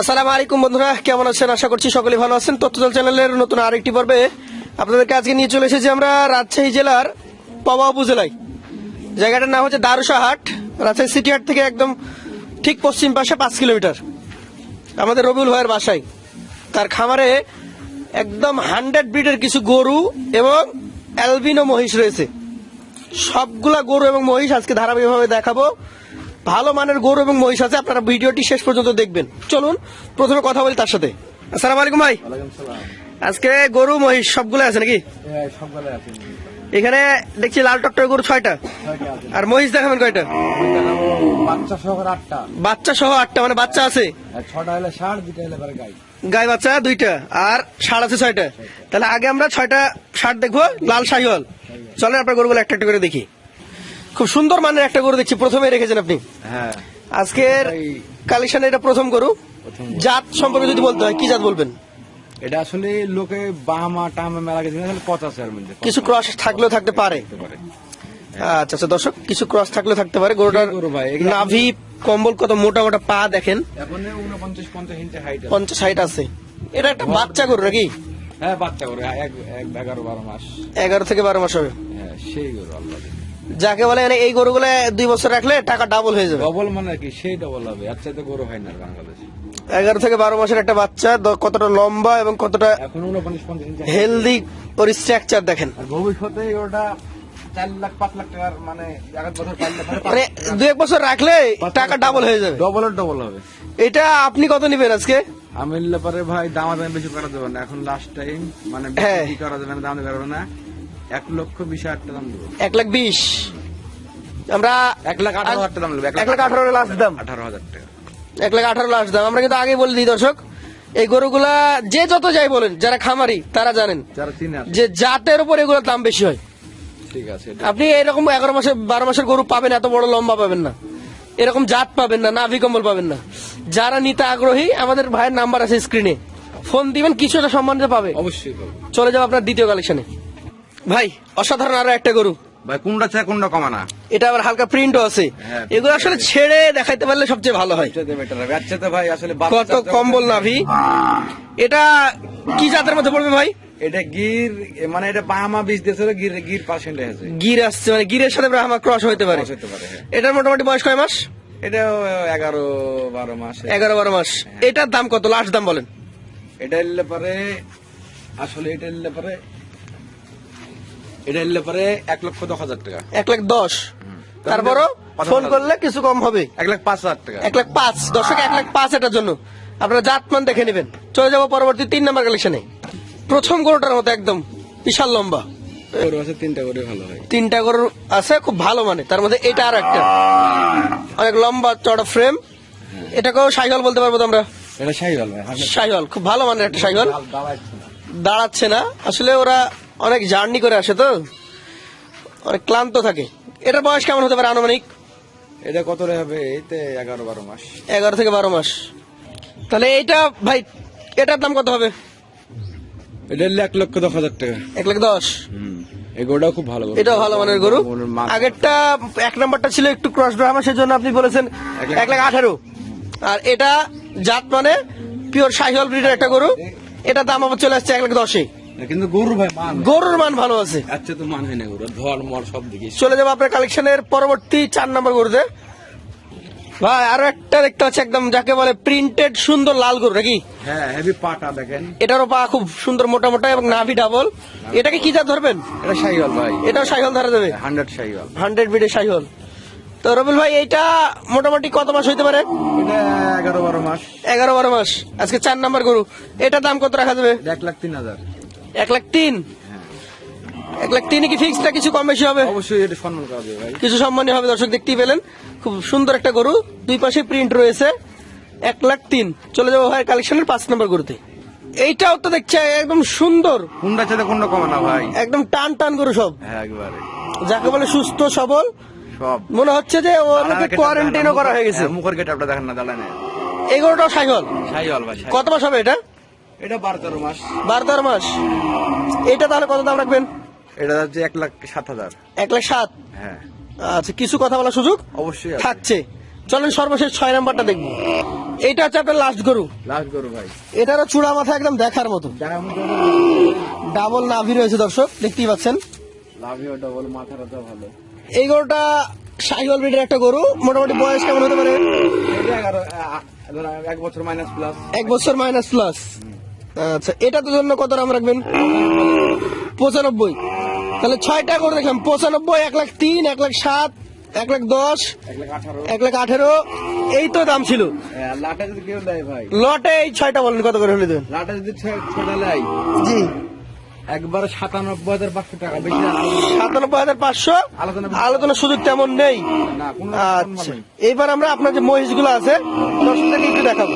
আসসালামু আলাইকুম বন্ধুরা, কেমন আছেন? আশা করছি সকলে ভালো আছেন। তথ্যজল চ্যানেলের নতুন আরেকটি পর্বে আপনাদেরকে আজকে নিয়ে চলে এসেছি আমরা রাজশাহী জেলার পাওয়া উপজেলায় জায়গাটার নাম হচ্ছে দারুসা হাট রাজশাহী সিটি হাট থেকে একদম ঠিক পশ্চিম পাশে পাঁচ কিলোমিটার। আমাদের রবিউল ভাইয়ের বাসায়। তার খামারে একদম হান্ড্রেড ব্রিডের কিছু গরু এবং অ্যালবিনো মহিষ রয়েছে। সবগুলা গরু এবং মহিষ আজকে ধারাবাহিকভাবে দেখাবো। ভালো মানের গরু এবং মহিষ আছে আপনারা ভিডিওটি শেষ পর্যন্ত দেখবেন। চলুন প্রথমে কথা বলি তার সাথে। আসসালামু আলাইকুম ভাই। আজকে গরু মহিষ সবগুলো আছে নাকি? হ্যাঁ, এখানে দেখছি লাল টকটকে গরু ছয়টা। আর মহিষ দেখাবেন কয়টা? বাচ্চা সহ আটটা। বাচ্চা সহ আটটা মানে বাচ্চা আছে? আর ছটা হলে ষাট দুইটা হলে গাই। গাই বাচ্চা দুইটা। আর ষাট আছে ছয়টা। তাহলে আগে আমরা ছয়টা ষাট দেখব লাল শাহিওয়াল। চলেন আপনার গরুগুলো একটা একটা করে দেখি। খুব সুন্দর মানের একটা গরু দেখছি প্রথমে রেখেছেন আপনি। হ্যাঁ। আজকের কালেকশন এটা প্রথম গরু। জাত সম্পর্কে যদি বলতে হয় কি জাত বলবেন? এটা আসলে লোকে বাহামা টামা মেলা গেছে আছে মধ্যে। কিছু ক্রস থাকলেও থাকতে পারে। আচ্ছা আচ্ছা দর্শক কিছু ক্রস থাকলেও থাকতে পারে। গরুটার গরু নাভি কম্বল কত মোটা মোটা পা দেখেন। পঞ্চাশ হাইট আছে। এটা একটা বাচ্চা গরু নাকি? হ্যাঁ বাচ্চা এক এগারো বারো মাস। এগারো থেকে বারো মাস হবে। হ্যাঁ সেই গরু আল্লাহ যাকে বলে মানে এই গরুগুলো দুই বছর রাখলে টাকা ডাবল হয়ে যাবে। ডবল মানে কি? সেই ডবল হবে। আর চাইতে গরু হয় না বাংলাদেশে। এগারো থেকে বারো মাসের একটা বাচ্চা দ- কতটা লম্বা এবং কতটা এখন উনপঞ্চাশ পঞ্চাশ ইঞ্চি হেলদি ওর স্ট্রাকচার দেখেন। আর ভবিষ্যতে ওটা চার লাখ পাঁচ লাখ টাকার মানে বছর মানে দু এক বছর রাখলে টাকা ডাবল হয়ে যাবে। ডবলের ডবল হবে। এটা আপনি কত নিবেন আজকে? আমি নিলে পরে ভাই দামা দাম বেশি করা যাবে না। এখন লাস্ট টাইম মানে বেশি হ্যাঁ। কি করা যাবে না দাম পারব না। এক লক্ষ বিশ হাজার টাকা দাম দেবো। এক লাখ বিশ। আমরা এক লাখ আঠারো হাজার টাকা দাম দেবো। এক লাখ আঠারো লাস্ট দাম। আঠারো হাজার টাকা। এক লাখ আঠারো লাস্ট দাম। আমরা কিন্তু আগে বলে দিই দর্শক এই গরুগুলা যে যত যাই বলেন যারা খামারি তারা জানেন যে জাতের উপর এগুলোর দাম বেশি হয়। ঠিক আছে আপনি এরকম এগারো মাসের বারো মাসের গরু পাবেন এত বড় লম্বা পাবেন না। এরকম জাত পাবেন না নাভি কম্বল পাবেন না। যারা নিতে আগ্রহী আমাদের ভাইয়ের নাম্বার আছে স্ক্রিনে ফোন দিবেন কিছুটা সম্মান পাবে। অবশ্যই চলে যাব আপনার দ্বিতীয় কালেকশনে ভাই অসাধারণ আরও একটা গরু। ভাই কোনটা চাই কোনটা কমানা এটা আবার হালকা প্রিন্টও আছে। হ্যাঁ। এগুলো আসলে ছেড়ে দেখাইতে পারলে সবচেয়ে ভালো হয়। আচ্ছা ভাই আসলে কত কম্বল নাভি এটা কি জাতের মধ্যে পড়বে ভাই? এটা গির মানে এটা বাহামা বীজ দিয়েছিল গির গির পার্সেন্ট আছে। গির আসছে মানে গিরের সাথে ব্রাহ্মা ক্রস হইতে পারে। হতে পারে, হ্যাঁ। এটার মোটামুটি বয়স কয় মাস? এটাও এগারো বারো মাস। এগারো বারো মাস। এটার দাম কত? লাস্ট দাম বলেন। এটা এলে পরে আসলে এটা এলে পরে এটা পরে এক লক্ষ দশ হাজার টাকা। এক লাখ দশ। তারপরও ফোন করলে কিছু কম হবে। এক লাখ পাঁচ হাজার টাকা। এক লাখ পাঁচ। দর্শক এক লাখ পাঁচ এটার জন্য। আপনারা জাতমান দেখে নেবেন। চলে যাব পরবর্তী তিন নম্বর কালেকশনে প্রথম গরুটার মতো একদম বিশাল লম্বা। গরু আছে তিনটা করে ভালো হয়। তিনটা গরু আছে খুব ভালো মানে। তার মধ্যে এটা আর একটা। অনেক লম্বা চড়া ফ্রেম এটাকেও সাইকেল বলতে পারব তো আমরা? এটা সাইকেল খুব ভালো মানের একটা সাইকেল দাঁড়াচ্ছে না। আসলে ওরা অনেক জার্নি করে আসে তো? অনেক ক্লান্ত থাকে। এটার বয়স কেমন হতে পারে আনুমানিক? এটা কত রে হবে? এইতে এগারো বারো মাস। এগারো থেকে বারো মাস। তাহলে এইটা ভাই এটার দাম কত হবে? এটা এক লক্ষ দশ হাজার টাকা। এক লাখ দশ? এই গরুটাও খুব ভালো গরু। এটাও ভালো মানের গরু। আগেরটা এক নাম্বারটা ছিল একটু ক্রস ড্রামা সেজন্য আপনি বলেছেন এক লাখ- আঠারো। আর এটা জাত মানে পিওর সাইহল ব্রিডের একটা গরু। এটা দাম আবার চলে আসছে এক লাখ দশে। কিন্তু গরু ভাই মান গরুর মান ভালো আছে। আচ্ছা তো মান হয় না গরু ধর মর সব দিকে। চলে যাব আপনার কালেকশনের পরবর্তী চার নম্বর গরুতে। ভাই আরও একটা দেখতে পাচ্ছি একদম যাকে বলে প্রিন্টেড সুন্দর লাল গরু নাকি? হ্যাঁ হেভি পাটা দেখেন। এটারও পা খুব সুন্দর মোটা মোটা এবং নাভি ডাবল এটাকে কি জাত ধরবেন? এটা ভাই। এটাও সাইহল ধরা যাবে? হান্ড্রেড শাহিওয়াল। হান্ড্রেড বিডে সাইহল তো রবিল ভাই এইটা মোটামুটি কত মাস হইতে পারে? এগারো বারো মাস। এগারো বারো মাস। আজকে চার নাম্বার গরু। এটা দাম কত রাখা যাবে? এক লাখ তিন হাজার। এক লাখ তিন। এক লাখ তিন কি ফিক্সটা কিছু কম বেশি হবে? অবশ্যই এটা সম্মান করা যাবে ভাই। কিছু সম্মানী হবে দর্শক দেখতেই পেলেন। খুব সুন্দর একটা গরু। দুই পাশে প্রিন্ট রয়েছে। এক লাখ তিন। চলে যাব ভাই কালেকশনের পাঁচ নম্বর গরুতে। এইটাও তো দেখছে একদম সুন্দর। কোনটা চাইতে কোনটা কমে না ভাই। একদম টান টান গরু সব। হ্যাঁ একবারে। যাকে বলে সুস্থ সবল। সব। মনে হচ্ছে যে ওদেরকে কোয়ারেন্টাইনও করা হয়ে গেছে। হ্যাঁ, মুখের গেট আপনার দেখেন না দাঁড়ায় না এই গরুটাও সাইহল শাহিওয়াল ভাই কত মাস হবে এটা? এটা বারো তেরো মাস। বারো তেরো মাস। এইটা তাহলে কত দাম রাখবেন? এটা হচ্ছে এক লাখ সাত হাজার। এক লাখ সাত? হ্যাঁ। আচ্ছা কিছু কথা বলার সুযোগ? অবশ্যই। থাকছে। চলেন সর্বশেষ ছয় নাম্বারটা দেখব। এইটা হচ্ছে আপনার লাস্ট গরু। লাস্ট গরু ভাই। এটারও চূড়া মাথা একদম দেখার মতো। ডাবল নাভি রয়েছে দর্শক দেখতেই পাচ্ছেন। ডবল মাথাটা তো ভালো। এই গরুটা সাহিওয়াল ব্রিডের একটা গরু। মোটামুটি বয়স কেমন হতে পারে? এটা এক বছর মাইনাস প্লাস এক বছর মাইনাস প্লাস আচ্ছা এটা তো জন্য কত দাম রাখবেন? পঁচানব্বই। তাহলে ছয়টা করে দেখলাম পঁচানব্বই এক লাখ তিন এক লাখ সাত এক লাখ দশ এক লাখ আঠারো এই তো দাম ছিল। হ্যাঁ, লাটে এই ছয়টা বলেন কত করে হলে লাটে যদি ছ- লাই জি। একবারে সাতানব্বই হাজার পাঁচশো টাকা বেশি সাতানব্বই হাজার পাঁচশো? আলোচনা সুযোগ তেমন নেই। আচ্ছা। এইবার আমরা আপনার যে মহিষগুলো আছে দর্শকদেরকে একটু দেখাবো।